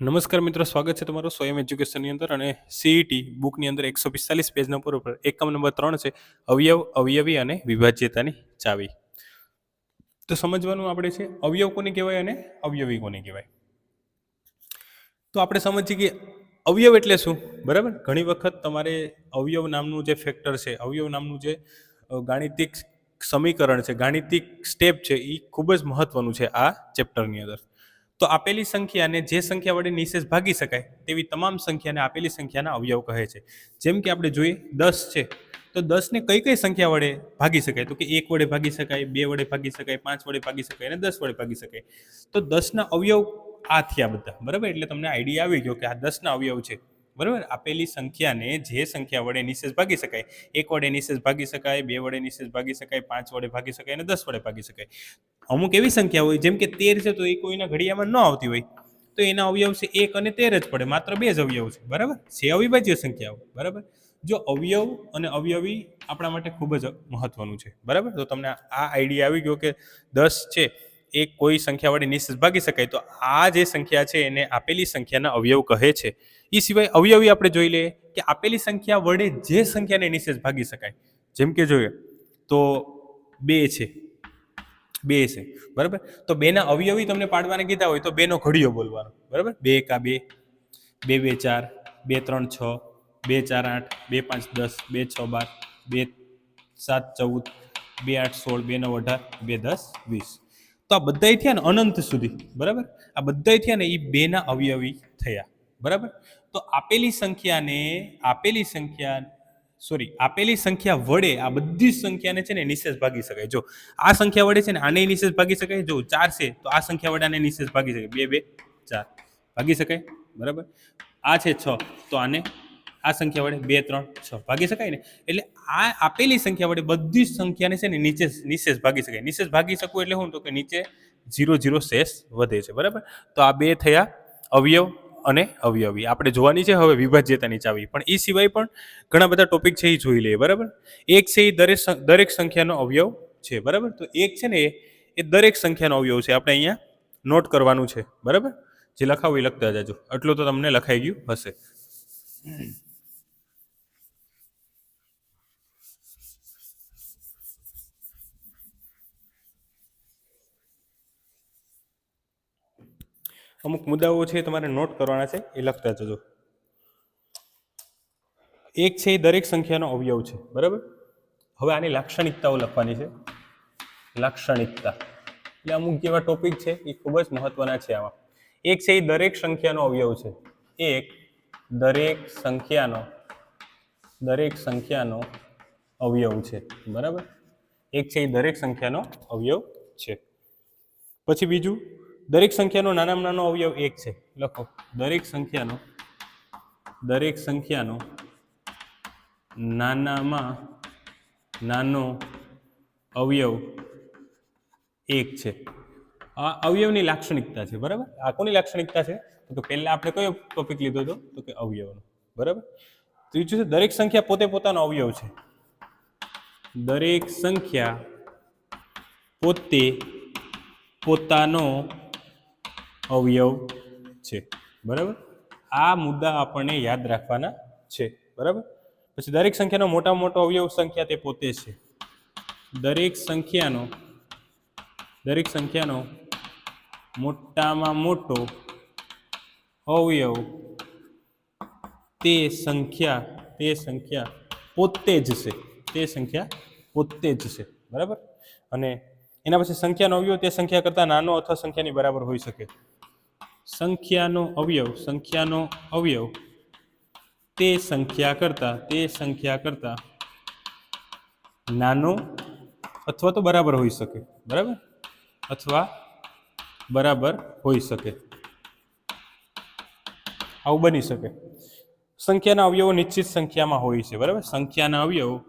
નમસ્કાર મિત્રો, સ્વાગત છે તમારું સ્વયં એજ્યુકેશનની અંદર અને સીઈટી બુકની અંદર એકસો પિસ્તાલીસ પેજ નંબર ઉપર એકમ નંબર ત્રણ છે, અવયવ, અવયવી અને વિભાજ્યતાની ચાવી. તો સમજવાનું આપણે છે, અવયવ કોને કહેવાય અને અવયવી કોને કહેવાય? તો આપણે સમજીએ કે અવયવ એટલે શું? બરાબર? ઘણી વખત તમારે અવયવ નામનું જે ફેક્ટર છે, અવયવ નામનું જે ગાણિતિક સમીકરણ છે, ગાણિતિક સ્ટેપ છે એ ખૂબ જ મહત્વનું છે આ ચેપ્ટરની અંદર. તો આપેલી સંખ્યાને જે સંખ્યા વડે નિશેષ ભાગી શકાય, તેવી તમામ સંખ્યાને આપેલી સંખ્યાના અવયવ કહે છે. જેમ કે આપણે જોઈએ દસ છે, તો દસને કઈ કઈ સંખ્યા વડે ભાગી શકાય? તો કે એક વડે ભાગી શકાય, બે વડે ભાગી શકાય, પાંચ વડે ભાગી શકાય અને દસ વડે ભાગી શકાય. તો દસના અવયવ આ થયા બધા, બરાબર? એટલે તમને આઈડિયા આવી ગયો કે આ દસના અવયવ છે. બરાબર? આપેલી સંખ્યાને જે સંખ્યા વડે નિશેષ ભાગી શકાય, એક વડે નિશેષ ભાગી શકાય, બે વડે નિશેષ ભાગી શકાય, પાંચ વડે ભાગી શકાય અને દસ વડે ભાગી શકાય. અમુક એવી સંખ્યા હોય, જેમ કે તેર છે તો એ કોઈના ઘડિયામાં ન આવતી હોય, તો એના અવયવ છે એક અને તેર જ પડે, માત્ર બે જ અવયવ છે, બરાબર? છે અવિભાજ્ય સંખ્યાઓ, બરાબર? જો અવયવ અને અવયવી આપણા માટે ખૂબ જ મહત્વનું છે, બરાબર? તો તમને આ આઈડિયા આવી ગયો કે દસ છે એ કોઈ સંખ્યા વડે નિશેષ ભાગી શકાય. તો આ જે સંખ્યા છે એને આપેલી સંખ્યાના અવયવ કહે છે. એ સિવાય અવયવી આપણે જોઈ લઈએ કે આપેલી સંખ્યા વડે જે સંખ્યાને નિશેષ ભાગી શકાય. જેમ કે જોઈએ તો બે છે. બે છે. બરાબર? તો બેના અવયવી તમને પાડવાને કીધા હોય તો બેનો ઘડિયો બોલવાનો. બરાબર? બે એકા બે. બે બે, ચાર. બે, ત્રણ, છ. બે, ચાર, આઠ. બે, પાંચ, દસ. બે, છ, બાર. બે, સાત, ચૌદ. બે, આઠ, સોળ. બે, નવ, અઢાર. બે, દસ, વીસ. તો આ બધાય થયા ને અનંત સુધી, બરાબર? આ બધાય થયા ને એ બેના અવયવી થયા, બરાબર? તો આપેલી સંખ્યાને, આપેલી સંખ્યા સોરી આપેલી સંખ્યા વડે આ બધી જ સંખ્યાને છે ને નિશેષ ભાગી શકાય. જો આ સંખ્યા વડે છે ને આને નિશેષ ભાગી શકાય, જો ચાર છે તો આ સંખ્યા વડે આને નિશેષ ભાગી શકાય. બે બે, ચાર. ભાગી શકાય, બરાબર? આ છે છ, તો આને આ સંખ્યા વડે બે, ત્રણ, છ ભાગી શકાય ને? એટલે આ આપેલી સંખ્યા વડે બધી જ સંખ્યાને છે ને નીચે નિશેષ ભાગી શકાય. નિશેષ ભાગી શકવું એટલે શું તો કે નીચે ઝીરો ઝીરો શેષ વધે છે, બરાબર? તો આ બે થયા અવયવ અને અવયવી. આપણે જોવાની છે, હવે વિભાજ્યતાની ચાવી પણ એ સિવાય પણ ઘણા બધા ટોપિક છે એ જોઈ લઈએ, બરાબર? એક છે એ દરેક દરેક સંખ્યાનો અવયવ છે, બરાબર? તો એક છે ને એ દરેક સંખ્યાનો અવયવ છે. આપણે અહીંયા નોટ કરવાનું છે, બરાબર? જે લખાવું એ લખતા જાજો. એટલું તો તમને લખાઈ ગયું હશે. અમુક મુદ્દાઓ છે તમારે નોટ કરવાના છે, એ લખતા જજો. એક છે એ દરેક સંખ્યાનો અવયવ છે, બરાબર? હવે આની લાક્ષણિકતાઓ લખવાની છે. લાક્ષણિકતા. એટલે અમુક જેવા ટોપિક છે એ ખૂબ જ મહત્વના છે આમાં એક છે એ દરેક સંખ્યાનો અવયવ છે. એક, દરેક સંખ્યાનો દરેક સંખ્યાનો અવયવ છે, બરાબર? એક છે એ દરેક સંખ્યાનો અવયવ છે. પછી બીજું દરેક સંખ્યાનો નાનામાં નાનો અવયવ એક છે. લખો. દરેક સંખ્યાનો દરેક સંખ્યાનો નાનામાં નાનો અવયવ એક છે. આ અવયવની લાક્ષણિકતા છે, બરાબર? આ કોની લાક્ષણિકતા છે? તો કે પહેલા આપણે કયો ટોપિક લીધો હતો? તો કે અવયવનો, બરાબર? ત્રીજું છે, દરેક સંખ્યા પોતે પોતાનો અવયવ છે. દરેક સંખ્યા પોતે પોતાનો અવયવ છે. બરાબર? આ મુદ્દા આપણને યાદ રાખવાના છે. બરાબર? પછી દરેક સંખ્યાનો મોટામાં મોટો અવયવ સંખ્યા તે પોતે છે. દરેક સંખ્યાનો દરેક સંખ્યાનો મોટામાં મોટો અવયવ તે સંખ્યા તે સંખ્યા પોતે જ છે. તે સંખ્યા પોતે જ છે. બરાબર? અને એના પછી સંખ્યાનો અવયવ તે સંખ્યા કરતાં નાનો અથવા સંખ્યાની બરાબર હોઈ શકે. સંખ્યાનો અવયવ સંખ્યાનો અવયવ. તે સંખ્યા કરતાં, તે સંખ્યા કરતાં નાનો અથવા તો બરાબર હોઈ શકે. બરાબર? અથવા બરાબર હોઈ શકે. આવું બની શકે. સંખ્યાના અવયવો નિશ્ચિત સંખ્યામાં હોય છે. બરાબર? સંખ્યાના અવયવો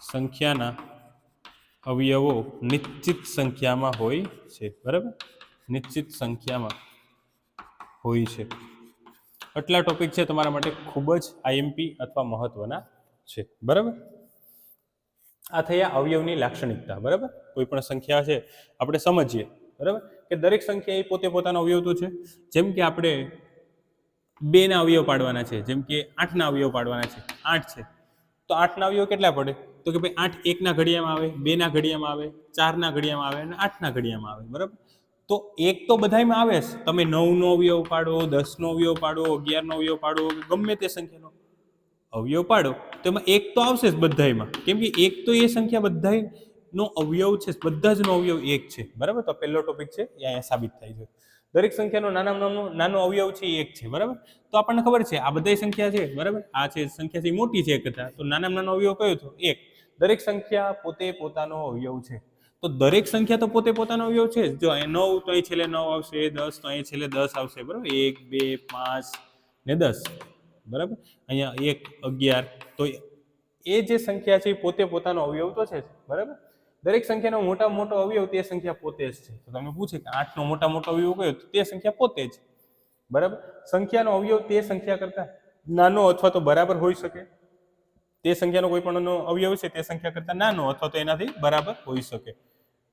સંખ્યાના અવયવો નિશ્ચિત સંખ્યામાં હોય છે. બરાબર? નિશ્ચિત સંખ્યામાં. હોય છે. આટલા ટોપિક છે તમારા માટે ખૂબ જ આઈએમપી અથવા મહત્વના છે. બરાબર? આ થયા અવયવની લાક્ષણિકતા, બરાબર? કોઈ પણ સંખ્યા છે, આપણે સમજીએ, બરાબર? કે દરેક સંખ્યા એ પોતે પોતાનો અવયવ તો છે. જેમ કે આપણે બે ના અવયવ પાડવાના છે, જેમ કે આઠના અવયવ પાડવાના છે. આઠ છે. તો આઠના અવયવ કેટલા પડે? તો કે ભાઈ આઠ એકના ઘડિયામાં આવે બેના ઘડિયામાં આવે ચારના ઘડિયામાં આવે અને આઠના ઘડિયામાં આવે, બરાબર? તો એક તો બધાયમાં આવે જ. તમે નવનો અવયવ પાડો, દસનો અવયવ પાડો, અગિયારનો અવયવ પાડો ગમે તે સંખ્યાનો અવયવ પાડો, તો એમાં એક તો આવશે જ બધાયમાં. કેમ કે એક તો એ સંખ્યા બધાયનો અવયવ છે બધા જ નો અવયવ એક છે. બરાબર? તો પહેલો ટોપિક છે, એ અહીંયા સાબિત થાય છે. દરેક સંખ્યાનો નાના નાનો નાનો અવયવ છે એક છે. બરાબર? તો આપણને ખબર છે, આ બધાય સંખ્યા છે. બરાબર? આ છે, સંખ્યા છે મોટી છે એક કરતાં તો નાનામાં નાનો અવયવ કયો હતો એક. દરેક સંખ્યા પોતે પોતાનો અવયવ છે. તો દરેક સંખ્યા તો પોતે પોતાનો અવયવ છે જ. અહીં નવ, તો અહીં છેલ્લે નવ આવશે દસ, તો અહીં છેલ્લે દસ આવશે, બરાબર? એક, બે, પાંચ ને દસ, બરાબર? અહીંયા એક, અગિયાર, તો એ જે સંખ્યા છે એ પોતે પોતાનો અવયવ તો છે બરાબર? દરેક સંખ્યાનો મોટા મોટો અવયવ તે સંખ્યા પોતે જ છે. તો તમે પૂછે કે આઠનો મોટા મોટો અવયવ કયો? તો તે સંખ્યા પોતે જ, બરાબર? સંખ્યાનો અવયવ તે સંખ્યા કરતા નાનો અથવા તો બરાબર હોઈ શકે. તે સંખ્યાનો કોઈ પણ અવયવ છે તે સંખ્યા કરતા નાનો અથવા તો એનાથી બરાબર હોઈ શકે.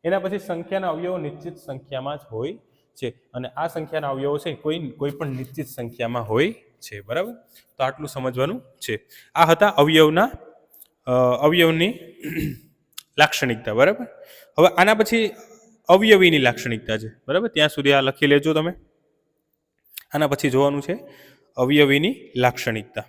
એના પછી સંખ્યાના અવયવો નિશ્ચિત સંખ્યામાં જ હોય છે અને આ સંખ્યાના અવયવો છે કોઈ કોઈ પણ નિશ્ચિત સંખ્યામાં હોય છે, બરાબર? તો આટલું સમજવાનું છે. આ હતા અવયવના અવયવની લાક્ષણિકતા, બરાબર? હવે આના પછી અવયવીની લાક્ષણિકતા છે, બરાબર? ત્યાં સુધી આ લખી લેજો તમે. આના પછી જોવાનું છે અવયવીની લાક્ષણિકતા.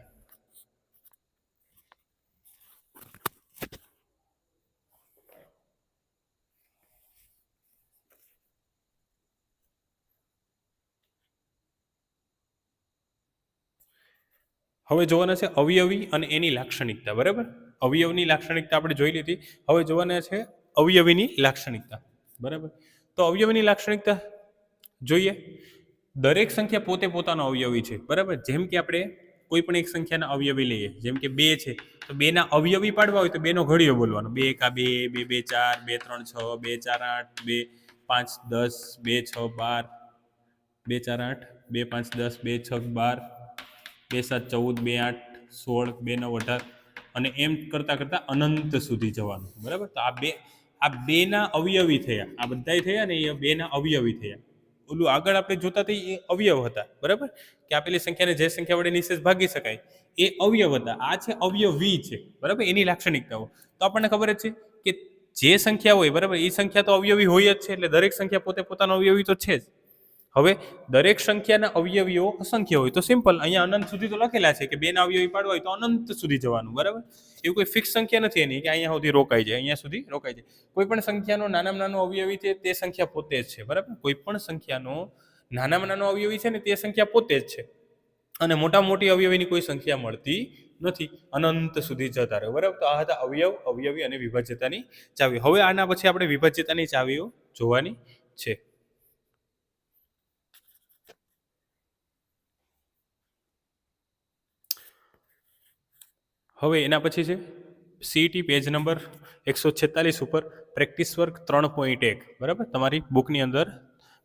હવે જોવાના છે અવયવી અને એની લાક્ષણિકતા, બરાબર? અવયવની લાક્ષણિકતા આપણે જોઈ લીધી. હવે જોવાના છે અવયવીની લાક્ષણિકતા, બરાબર? તો અવયવીની લાક્ષણિકતા જોઈએ. દરેક સંખ્યા પોતે પોતાનો અવયવી છે, બરાબર? જેમ કે આપણે કોઈ પણ એક સંખ્યાના અવયવી લઈએ, જેમ કે બે છે, તો બેના અવયવી પાડવા હોય તો બેનો ઘડિયો બોલવાનો. બે એકા બે બે બે, ચાર, બે, ત્રણ, છ, બે, ચાર, આઠ, બે, પાંચ, દસ, બે, છ, બાર. બે, ચાર, આઠ, બે, પાંચ, દસ, બે, છ, બાર. બે સાત, ચૌદ, બે આઠ, સોળ, બે નવ, અઢાર અને એમ કરતાં કરતાં અનંત સુધી જવાનું. બરાબર? તો આ બે, આ બેના અવયવી થયા. આ બધાય થયા ને એ બેના અવયવી થયા. ઓલું આગળ આપણે જોતા હતા એ અવયવ હતા. બરાબર? કે આપેલી સંખ્યાને જે સંખ્યા વડે નિશેષ ભાગી શકાય, એ અવયવ હતા. આ છે અવયવી છે. બરાબર? એની લાક્ષણિકતાઓ. તો આપણને ખબર જ છે કે જે સંખ્યા હોય, બરાબર? એ સંખ્યા તો અવયવી હોય જ છે, એટલે દરેક સંખ્યા પોતે પોતાનો અવયવી તો છે જ. હવે દરેક સંખ્યાના અવયવીઓ અસંખ્ય હોય તો સિમ્પલ અહીંયા અનંત સુધી તો લખેલા છે કે બેના અવયવી પાડવા હોય તો અનંત સુધી જવાનું, બરાબર? એવું કોઈ ફિક્સ સંખ્યા નથી એની કે અહીંયા સુધી રોકાઈ જાય, અહીંયા સુધી રોકાઈ જાય. કોઈ પણ સંખ્યાનો નાનામાં નાનો અવયવી છે તે સંખ્યા પોતે જ છે, બરાબર? કોઈ પણ સંખ્યાનો નાનામાં નાનો અવયવી છે ને તે સંખ્યા પોતે જ છે. અને મોટા મોટી અવયવીની કોઈ સંખ્યા મળતી નથી. અનંત સુધી જતા રહે, બરાબર? તો આ હતા અવયવ, અવયવી અને વિભાજ્યતાની ચાવી. હવે આના પછી આપણે વિભાજ્યતાની ચાવીઓ જોવાની છે. હવે એના પછી છે સીઈટી પેજ નંબર એકસો છેતાલીસ ઉપર પ્રેક્ટિસ વર્ક ત્રણ પોઈન્ટ એક, બરાબર? તમારી બુકની અંદર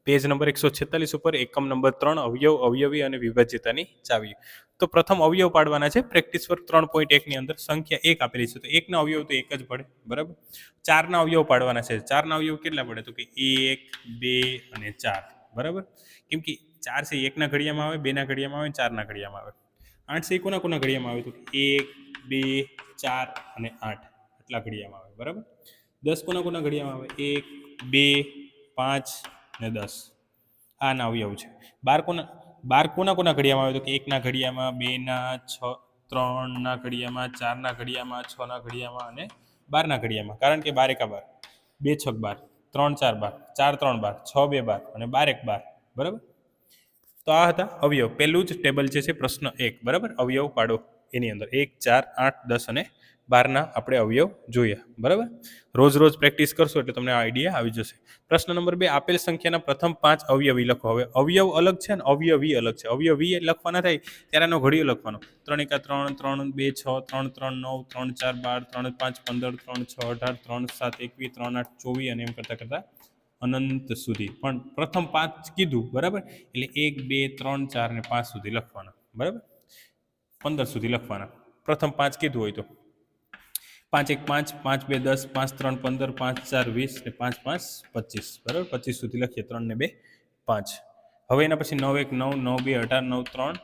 પેજ નંબર એકસો છેતાલીસ ઉપર એકમ નંબર ત્રણ અવયવ, અવયવી અને વિભાજ્યતાની ચાવી તો પ્રથમ અવયવ પાડવાના છે પ્રેક્ટિસ વર્ક ત્રણ પોઈન્ટ એકની અંદર સંખ્યા એક આપેલી છે. તો એકના અવયવ તો એક જ પડે, બરાબર? ચારના અવયવ પાડવાના છે. ચારના અવયવ કેટલા પડે? તો કે એક, બે અને ચાર, બરાબર? કેમ કે ચાર છે એકના ઘડિયામાં આવે, બેના ઘડિયામાં આવે, ચારના ઘડિયામાં આવે. આઠ છે કોના કોના ઘડિયામાં આવે? તો એક બે, ચાર અને આઠ. આટલા ઘડિયામાં આવે, બરાબર? દસ કોના કોના ઘડિયામાં આવે? એક, બે, પાંચ ને દસ. આના અવયવ છે. બાર કોના બાર કોના કોના ઘડિયામાં આવે તો કે એકના ઘડિયામાં, બેના, છ, ત્રણના ઘડિયામાં, ચારના ઘડિયામાં, છના ઘડિયામાં અને બારના ઘડિયામાં. કારણ કે બાર એકા બાર. બે છક બાર. ત્રણ ચાર બાર. ચાર ત્રણ બાર. છ બે બાર. અને બાર એક બાર. બરાબર? તો આ હતા અવયવ. પહેલું જ ટેબલ જે છે પ્રશ્ન એક. બરાબર? અવયવ પાડો એની અંદર. એક, ચાર, આઠ, દસ અને બારના આપણે અવયવ જોયા. બરાબર? રોજ રોજ પ્રેક્ટિસ કરશો એટલે તમને આઈડિયા આવી જશે. પ્રશ્ન નંબર બે, આપેલ સંખ્યાના પ્રથમ પાંચ અવયવી લખો. હવે અવયવ અલગ છે અને અવયવી અલગ છે. અવયવી લખવાના થાય ત્યારે એનો ઘડિયો લખવાનો. ત્રણ એકા ત્રણ ત્રણ, બે, છ, ત્રણ ત્રણ, નવ, ત્રણ, ચાર, બાર, ત્રણ, પાંચ, પંદર, ત્રણ, છ, અઢાર, ત્રણ, સાત, એકવીસ, ત્રણ, આઠ, ચોવીસ અને એમ કરતાં કરતાં અનંત સુધી. પણ પ્રથમ પાંચ કીધું, બરાબર? એટલે એક, બે, ત્રણ, ચાર ને પાંચ સુધી લખવાના, બરાબર? પંદર સુધી લખવાના. પ્રથમ પાંચ કીધું હોય તો. પાંચ એક પાંચ પાંચ બે દસ, પાંચ ત્રણ પંદર, પાંચ ચાર વીસ ને પાંચ પાંચ પચીસ, બરાબર? પચીસ સુધી લખીએ, ત્રણ ને બે, પાંચ. હવે એના પછી નવ એક, નવ નવ બે, અઢાર, નવ ત્રણ,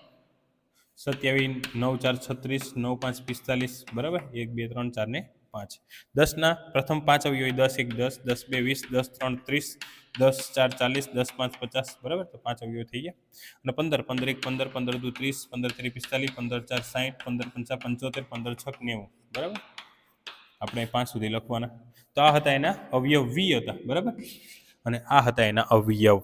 સત્યાવીસ, નવ ચાર, છત્રીસ, નવ પાંચ પિસ્તાલીસ, બરાબર? એક, બે, ત્રણ, ચાર ને પાંચ. દસના પ્રથમ પાંચ અવયવ દસ, એક, દસ દસ, બે, વીસ, દસ, ત્રણ, ત્રીસ, દસ, ચાર, ચાલીસ, દસ, પાંચ, પચાસ, બરાબર? તો પાંચ અવયવ થઈ ગયા. અને પંદર પંદર, એક, પંદર પંદર, દુ, ત્રીસ, પંદર ત્રીસ પિસ્તાલીસ, પંદર, ચાર સાઠ પંદર, પંચા, પંચોતેર, પંદર, છક, નેવું. બરાબર? આપણે પાંચ સુધી લખવાના. તો આ હતા એના અવયવ હતા, બરાબર? અને આ હતા એના અવયવ.